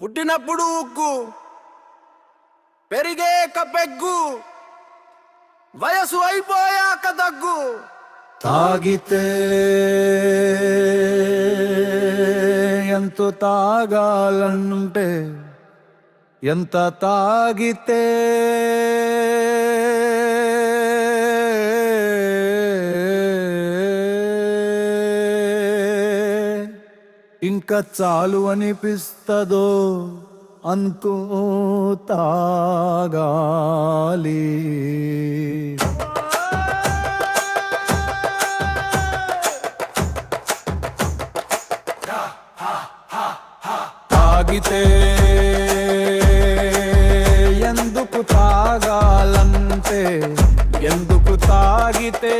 పుట్టినప్పుడు ఉగ్గు పెరిగేక పెగ్గు వయసు అయిపోయాక దగ్గు. తాగితే ఎంత తాగాలంటే ఎంత తాగితే ఇంకా చాలు అనిపిస్తదో అంతూ తాగాలి. తాగితే ఎందుకు తాగాలంటే ఎందుకు తాగితే